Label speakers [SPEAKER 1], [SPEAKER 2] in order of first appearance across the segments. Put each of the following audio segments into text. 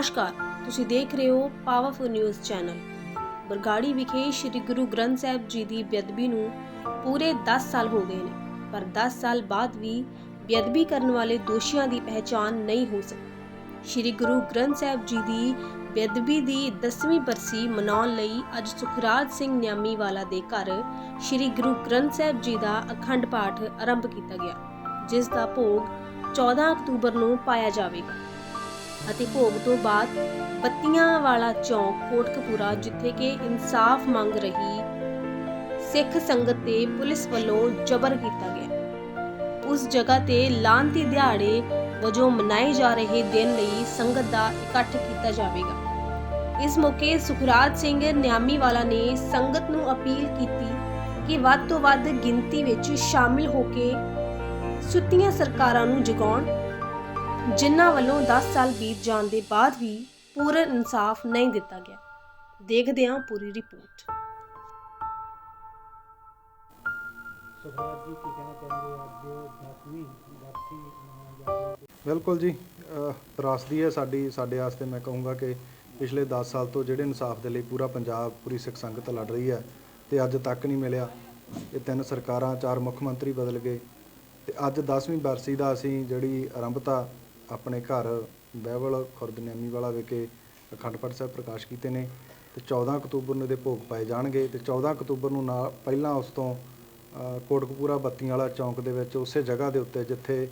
[SPEAKER 1] ਨਮਸਕਾਰ। ਤੁਸੀਂ ਦੇਖ ਰਹੇ ਹੋ ਪਾਵਰਫੁਲ ਨਿਊਜ਼ ਚੈਨਲ ਬਰਗਾੜੀ ਵਿਖੇ ਸ੍ਰੀ ਗੁਰੂ ਗ੍ਰੰਥ ਸਾਹਿਬ ਜੀ ਦੀ ਬੇਅਦਬੀ ਨੂੰ ਪੂਰੇ 10 ਸਾਲ ਹੋ ਗਏ ਨੇ, ਪਰ 10 ਸਾਲ ਬਾਅਦ ਵੀ ਬੇਅਦਬੀ ਕਰਨ ਵਾਲੇ ਦੋਸ਼ੀਆਂ ਦੀ ਪਹਿਚਾਣ ਨਹੀਂ ਹੋ ਸਕੀ। ਸ੍ਰੀ ਗੁਰੂ ਗ੍ਰੰਥ ਸਾਹਿਬ ਜੀ ਦੀ ਬੇਅਦਬੀ ਦੀ 10ਵੀਂ ਬਰਸੀ ਮਨਾਉਣ ਲਈ ਅੱਜ ਸੁਖਰਾਜ ਸਿੰਘ ਨਿਆਮੀ ਵਾਲਾ ਦੇ ਘਰ ਸ੍ਰੀ ਗੁਰੂ ਗ੍ਰੰਥ ਸਾਹਿਬ ਜੀ ਦਾ ਅਖੰਡ ਪਾਠ ਆਰੰਭ ਕੀਤਾ ਗਿਆ, ਜਿਸ ਦਾ ਭੋਗ 14 ਅਕਤੂਬਰ ਨੂੰ ਪਾਇਆ ਜਾਵੇਗਾ। ਅਤੇ ਭੋਗ ਤੋਂ ਬਾਅਦ ਬੱਤੀਆਂ ਵਾਲਾ ਚੌਂਕ ਕੋਟਕਪੂਰਾ, ਜਿੱਥੇ ਕਿ ਇਨਸਾਫ ਮੰਗ ਰਹੀ ਸਿੱਖ ਸੰਗਤ ਤੇ ਪੁਲਿਸ ਵੱਲੋਂ ਜ਼ਬਰ ਕੀਤਾ ਗਿਆ। ਉਸ ਜਗ੍ਹਾ ਤੇ ਲਾਂਤੀ ਦਿਹਾੜੇ ਵਜੋਂ ਮਨਾਏ ਜਾ ਰਹੇ ਦਿਨ ਲਈ ਸੰਗਤ ਦਾ ਇਕੱਠ ਕੀਤਾ ਜਾਵੇਗਾ। ਇਸ ਮੌਕੇ ਸੁਖਰਾਜ ਸਿੰਘ ਨਿਆਮੀਵਾਲਾ ਨੇ ਸੰਗਤ ਨੂੰ ਅਪੀਲ ਕੀਤੀ ਕਿ ਵੱਧ ਤੋਂ ਵੱਧ ਗਿਣਤੀ ਵਿੱਚ ਸ਼ਾਮਿਲ ਹੋ ਕੇ ਸੁੱਤੀਆਂ ਸਰਕਾਰਾਂ ਨੂੰ ਜਗਾਉਣ ਜਿਨ੍ਹਾਂ ਵੱਲੋਂ 10 ਸਾਲ ਬੀਤ ਜਾਣ ਦੇ ਬਾਅਦ ਵੀ ਪੂਰਨ ਇਨਸਾਫ ਨਹੀਂ ਦਿੱਤਾ ਗਿਆ। ਦੇਖਦੇ ਹਾਂ ਪੂਰੀ ਰਿਪੋਰਟ।
[SPEAKER 2] ਸੁਖਰਾਜ ਜੀ ਕੀ ਕਹਿਣਾ ਚਾਹੁੰਦੇ ਅੱਜ 10ਵੀਂ ਬਰਸੀ ਮਨਾਈ ਜਾ ਰਹੀ ਹੈ
[SPEAKER 3] ਬਿਲਕੁਲ ਜੀ ਤਰਾਸਦੀ ਹੈ ਸਾਡੀ ਸਾਡੇ ਵਾਸਤੇ ਮੈਂ ਕਹੂੰਗਾ ਕਿ ਪਿਛਲੇ 10 ਸਾਲ ਤੋਂ ਜਿਹੜੇ ਇਨਸਾਫ ਦੇ ਲਈ ਪੂਰਾ ਪੰਜਾਬ ਪੂਰੀ ਸਿੱਖ ਸੰਗਤ ਲੜ ਰਹੀ ਹੈ ਤੇ ਅੱਜ ਤੱਕ ਨਹੀਂ ਮਿਲਿਆ। ਇਹ ਤਿੰਨ ਸਰਕਾਰਾਂ ਚਾਰ ਮੁੱਖ ਮੰਤਰੀ ਬਦਲ ਗਏ ਤੇ ਅੱਜ 10ਵੀਂ ਬਰਸੀ ਦਾ ਅਸੀਂ ਜਿਹੜੀ ਆਰੰਭਤਾ ਆਪਣੇ ਘਰ ਬਹਿਵਲ ਖੁਰਦ ਨਿਆਮੀ ਵਾਲਾ ਵਿਖੇ ਅਖੰਡ ਪਾਠ ਸਾਹਿਬ ਪ੍ਰਕਾਸ਼ ਕੀਤੇ ਨੇ ਤੇ 14 ਅਕਤੂਬਰ ਨੂੰ ਇਹਦੇ ਭੋਗ ਪਾਏ ਜਾਣਗੇ ਤੇ 14 ਅਕਤੂਬਰ ਨੂੰ ਨਾਲ ਪਹਿਲਾਂ ਉਸ ਤੋਂ ਅ, ਕੋਟਕਪੂਰਾ ਬੱਤੀਆਂ ਵਾਲਾ ਚੌਂਕ ਦੇ ਵਿੱਚ ਉਸੇ ਜਗ੍ਹਾ ਦੇ ਉੱਤੇ ਜਿੱਥੇ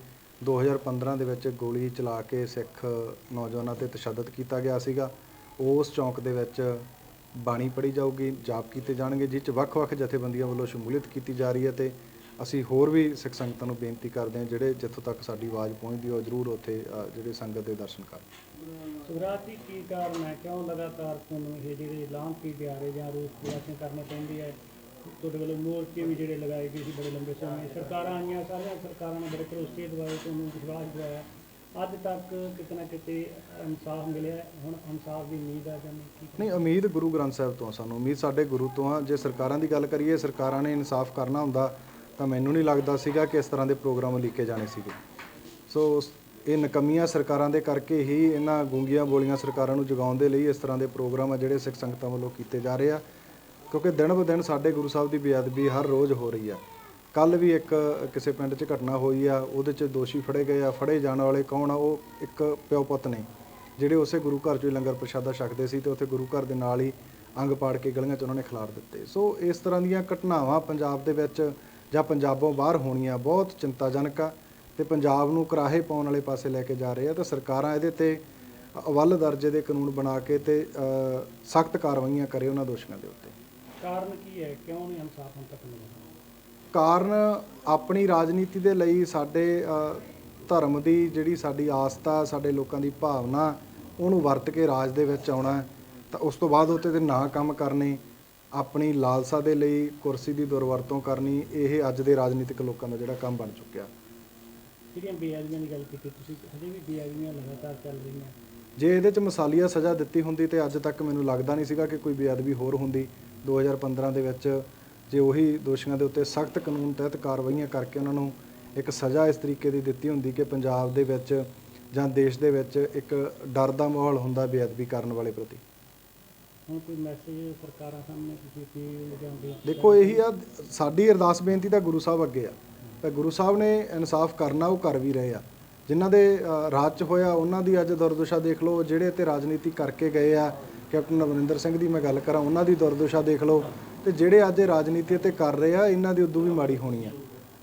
[SPEAKER 3] 2015 ਦੇ ਵਿੱਚ ਗੋਲੀ ਚਲਾ ਕੇ ਸਿੱਖ ਨੌਜਵਾਨਾਂ ਤੇ ਤਸ਼ੱਦਦ ਕੀਤਾ ਗਿਆ ਸੀਗਾ ਉਸ ਚੌਂਕ ਦੇ ਵਿੱਚ ਬਾਣੀ ਪੜ੍ਹੀ ਜਾਊਗੀ ਜਾਪ ਕੀਤੇ ਜਾਣਗੇ ਜਿਸ 'ਚ ਵੱਖ-ਵੱਖ ਜਥੇਬੰਦੀਆਂ ਵੱਲੋਂ ਸ਼ਮੂਲੀਅਤ ਕੀਤੀ ਜਾ ਰਹੀ ਹੈ ਤੇ ਅਸੀਂ ਹੋਰ ਵੀ ਸਿੱਖ ਸੰਗਤਾਂ ਨੂੰ ਬੇਨਤੀ ਕਰਦੇ ਹਾਂ ਜਿਹੜੇ ਜਿੱਥੋਂ ਤੱਕ ਸਾਡੀ ਆਵਾਜ਼ ਪਹੁੰਚਦੀ ਹੋ ਜ਼ਰੂਰ ਉੱਥੇ ਅ, ਜਿਹੜੇ ਸੰਗਤ ਦੇ ਦਰਸ਼ਨ ਕਰਨ।
[SPEAKER 2] ਸੁਖਰਾਜ ਜੀ ਕੀ ਕਾਰਨ ਹੈ? ਕਿਉਂ ਲਗਾਤਾਰ ਤੁਹਾਨੂੰ ਇਹ ਜਿਹੜੇ ਲਾਂਤੀ ਦਿਹਾੜੇ ਜਾਂ ਰੋਸ ਪ੍ਰਦਰਸ਼ਨ ਕਰਨੇ ਪੈਂਦੇ ਹੈ ਤੁਹਾਡੇ ਵੱਲੋਂ ਮੋਰਚੇ ਵੀ ਜਿਹੜੇ ਲਗਾਏ ਗਏ ਸੀ ਬੜੇ ਲੰਬੇ ਸਮੇਂ ਸਰਕਾਰਾਂ ਆਈਆਂ ਸਾਰੀਆਂ ਸਰਕਾਰਾਂ ਨੇ ਬੜੇ ਭਰੋਸੇ ਦਵਾਏ ਤੁਹਾਨੂੰ ਵਿਸ਼ਵਾਸ ਦਵਾਇਆ। ਅੱਜ ਤੱਕ ਕਿਤੇ ਨਾ ਕਿਤੇ ਇਨਸਾਫ ਮਿਲਿਆ? ਹੈ। ਹੁਣ ਇਨਸਾਫ ਦੀ ਉਮੀਦ ਹੈ ਜਾਂ ਨਹੀਂ? ਕੀ
[SPEAKER 3] ਨਹੀਂ ਉਮੀਦ ਗੁਰੂ ਗ੍ਰੰਥ ਸਾਹਿਬ ਤੋਂ ਆ ਸਾਨੂੰ। ਉਮੀਦ ਸਾਡੇ ਗੁਰੂ ਤੋਂ ਆ। ਜੇ ਸਰਕਾਰਾਂ ਦੀ ਗੱਲ ਕਰੀਏ ਸਰਕਾਰਾਂ ਨੇ ਇਨਸਾਫ ਕਰਨਾ ਹੁੰਦਾ ਤਾਂ ਮੈਨੂੰ ਨਹੀਂ ਲੱਗਦਾ ਸੀਗਾ ਕਿ ਇਸ ਤਰ੍ਹਾਂ ਦੇ ਪ੍ਰੋਗਰਾਮ ਲਿਖੇ ਜਾਣੇ ਸੀਗੇ। ਸੋ ਇਹ ਨਕਮੀਆਂ ਸਰਕਾਰਾਂ ਦੇ ਕਰਕੇ ਹੀ ਇਹਨਾਂ ਗੂੰਗੀਆਂ ਬੋਲੀਆਂ ਸਰਕਾਰਾਂ ਨੂੰ ਜਗਾਉਣ ਦੇ ਲਈ ਇਸ ਤਰ੍ਹਾਂ ਦੇ ਪ੍ਰੋਗਰਾਮ ਆ ਜਿਹੜੇ ਸਿੱਖ ਸੰਗਤਾਂ ਵੱਲੋਂ ਕੀਤੇ ਜਾ ਰਹੇ ਆ। ਕਿਉਂਕਿ ਦਿਨ ਬ ਦਿਨ ਸਾਡੇ ਗੁਰੂ ਸਾਹਿਬ ਦੀ ਬੇਅਦਬੀ ਹਰ ਰੋਜ਼ ਹੋ ਰਹੀ ਆ। ਕੱਲ ਵੀ ਇੱਕ ਕਿਸੇ ਪਿੰਡ 'ਚ ਘਟਨਾ ਹੋਈ ਆ, ਉਹਦੇ 'ਚ ਦੋਸ਼ੀ ਫੜੇ ਗਏ ਆ, ਫੜੇ ਜਾਣ ਵਾਲੇ ਕੌਣ ਆ, ਉਹ ਇੱਕ ਪਿਓ ਪੁੱਤ ਨੇ, ਜਿਹੜੇ ਉਸੇ ਗੁਰੂ ਘਰ 'ਚੋਂ ਹੀ ਲੰਗਰ ਪ੍ਰਸ਼ਾਦਾ ਛਕਦੇ ਸੀ ਤੇ ਉੱਥੇ ਗੁਰੂ ਘਰ ਦੇ ਨਾਲ ਹੀ ਅੰਗ ਪਾੜ ਕੇ ਗਲੀਆਂ 'ਚ ਉਹਨਾਂ ਨੇ ਖਿਲਾਰ ਦਿੱਤੇ। ਸੋ ਇਸ ਤਰ੍ਹਾਂ ਦੀਆਂ ਘਟਨਾਵਾਂ ਪੰਜਾਬ ਦੇ ਵਿੱਚ ਜਾਂ ਪੰਜਾਬੋਂ ਬਾਹਰ ਹੋਣੀਆਂ ਬਹੁਤ ਚਿੰਤਾਜਨਕ ਆ ਤੇ ਪੰਜਾਬ ਨੂੰ ਕਰਾਹੇ ਪਾਉਣ ਵਾਲੇ ਪਾਸੇ ਲੈ ਕੇ ਜਾ ਰਹੇ ਆ ਤੇ ਸਰਕਾਰਾਂ ਇਹਦੇ ਤੇ ਅਵੱਲ ਦਰਜੇ ਦੇ ਕਾਨੂੰਨ ਬਣਾ ਕੇ ਤੇ ਸਖਤ ਕਾਰਵਾਈਆਂ ਕਰੇ ਉਹਨਾਂ ਦੋਸ਼ੀਆਂ ਦੇ ਉੱਤੇ।
[SPEAKER 2] ਕਾਰਨ ਕੀ ਹੈ? ਕਿਉਂ ਨਹੀਂ ਇਨਸਾਫ ਹੁਣ ਤੱਕ ਮਿਲਿਆ?
[SPEAKER 3] ਕਾਰਨ ਆਪਣੀ ਰਾਜਨੀਤੀ ਦੇ ਲਈ ਸਾਡੇ ਧਰਮ ਦੀ ਜਿਹੜੀ ਸਾਡੀ ਆਸਥਾ ਸਾਡੇ ਲੋਕਾਂ ਦੀ ਭਾਵਨਾ ਉਹਨੂੰ ਵਰਤ ਕੇ ਰਾਜ ਦੇ ਵਿੱਚ ਆਉਣਾ ਤਾਂ ਉਸ ਤੋਂ ਬਾਅਦ ਉੱਤੇ ਤੇ ਨਾ ਕੰਮ ਕਰਨੇ ਆਪਣੀ ਲਾਲਸਾ ਦੇ ਲਈ ਕੁਰਸੀ ਦੀ ਦੁਰਵਰਤੋਂ ਕਰਨੀ ਇਹ ਅੱਜ ਦੇ ਰਾਜਨੀਤਿਕ ਲੋਕਾਂ ਦਾ ਜਿਹੜਾ ਕੰਮ ਬਣ ਚੁੱਕਿਆ।
[SPEAKER 2] ਜਿਹੜੀਆਂ ਬੇਅਦਬੀਆਂ ਦੀ ਗੱਲ ਕੀਤੀ ਤੁਸੀਂ ਹਜੇ ਵੀ ਬੇਅਦਬੀਆਂ ਲਗਾਤਾਰ ਚੱਲ ਰਹੀਆਂ।
[SPEAKER 3] ਜੇ ਇਹਦੇ ਚ ਮਸਾਲੀਆ ਸਜ਼ਾ ਦਿੱਤੀ ਹੁੰਦੀ ਤੇ ਅੱਜ ਤੱਕ ਮੈਨੂੰ ਲੱਗਦਾ ਨਹੀਂ ਸੀਗਾ ਕਿ ਕੋਈ ਬੇਅਦਬੀ ਹੋਰ ਹੁੰਦੀ। 2015 ਦੇ ਵਿੱਚ ਜੇ ਉਹੀ ਦੋਸ਼ੀਆਂ ਦੇ ਉੱਤੇ ਸਖਤ ਕਾਨੂੰਨ ਤਹਿਤ ਕਾਰਵਾਈਆਂ ਕਰਕੇ ਉਹਨਾਂ ਨੂੰ ਇੱਕ ਸਜ਼ਾ ਇਸ ਤਰੀਕੇ ਦੀ ਦਿੱਤੀ ਹੁੰਦੀ ਕਿ ਪੰਜਾਬ ਦੇ ਵਿੱਚ ਜਾਂ ਦੇਸ਼ ਦੇ ਵਿੱਚ ਇੱਕ ਡਰ ਦਾ ਮਾਹੌਲ ਹੁੰਦਾ ਬੇਅਦਬੀ ਕਰਨ ਵਾਲੇ ਪ੍ਰਤੀ।
[SPEAKER 2] ਹੁਣ ਕੋਈ ਮੈਸੇਜ ਸਰਕਾਰਾਂ ਸਾਹਮਣੇ ਤੁਸੀਂ ਕੀ ਜਾਂਦੇ
[SPEAKER 3] ਦੇਖੋ, ਇਹੀ ਆ, ਸਾਡੀ ਅਰਦਾਸ ਬੇਨਤੀ ਤਾਂ ਗੁਰੂ ਸਾਹਿਬ ਅੱਗੇ ਆ। ਤਾਂ ਗੁਰੂ ਸਾਹਿਬ ਨੇ ਇਨਸਾਫ ਕਰਨਾ, ਉਹ ਕਰ ਵੀ ਰਹੇ ਆ। ਜਿਨ੍ਹਾਂ ਦੇ ਰਾਜ 'ਚ ਹੋਇਆ, ਉਹਨਾਂ ਦੀ ਅੱਜ ਦੁਰਦਸ਼ਾ ਦੇਖ ਲਓ, ਜਿਹੜੇ ਤੇ ਰਾਜਨੀਤੀ ਕਰਕੇ ਗਏ ਆ, ਕੈਪਟਨ ਅਮਰਿੰਦਰ ਸਿੰਘ ਦੀ ਮੈਂ ਗੱਲ ਕਰਾਂ, ਉਹਨਾਂ ਦੀ ਦੁਰਦਸ਼ਾ ਦੇਖ ਲਓ। ਤੇ ਜਿਹੜੇ ਅੱਜ ਰਾਜਨੀਤੀ ਤੇ ਕਰ ਰਹੇ ਆ, ਇਹਨਾਂ ਦੀ ਉਦੋਂ ਵੀ ਮਾੜੀ ਹੋਣੀ ਆ।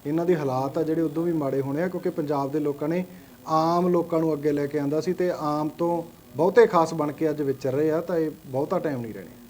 [SPEAKER 3] ਇਹਨਾਂ ਦੇ ਹਾਲਾਤ ਆ ਜਿਹੜੇ ਉਦੋਂ ਵੀ ਮਾੜੇ ਹੋਣੇ ਆ, ਕਿਉਂਕਿ ਪੰਜਾਬ ਦੇ ਲੋਕਾਂ ਨੇ ਆਮ ਲੋਕਾਂ ਨੂੰ ਅੱਗੇ ਲੈ ਕੇ ਆਂਦਾ ਸੀ ਤੇ ਆਮ ਤੋਂ ਬਹੁਤੇ ਖਾਸ ਬਣ ਕੇ ਅੱਜ ਵਿਚਰ ਰਹੇ ਆ ਤਾਂ ਇਹ ਬਹੁਤਾ ਟਾਈਮ ਨਹੀਂ ਰਹਿਣੇ।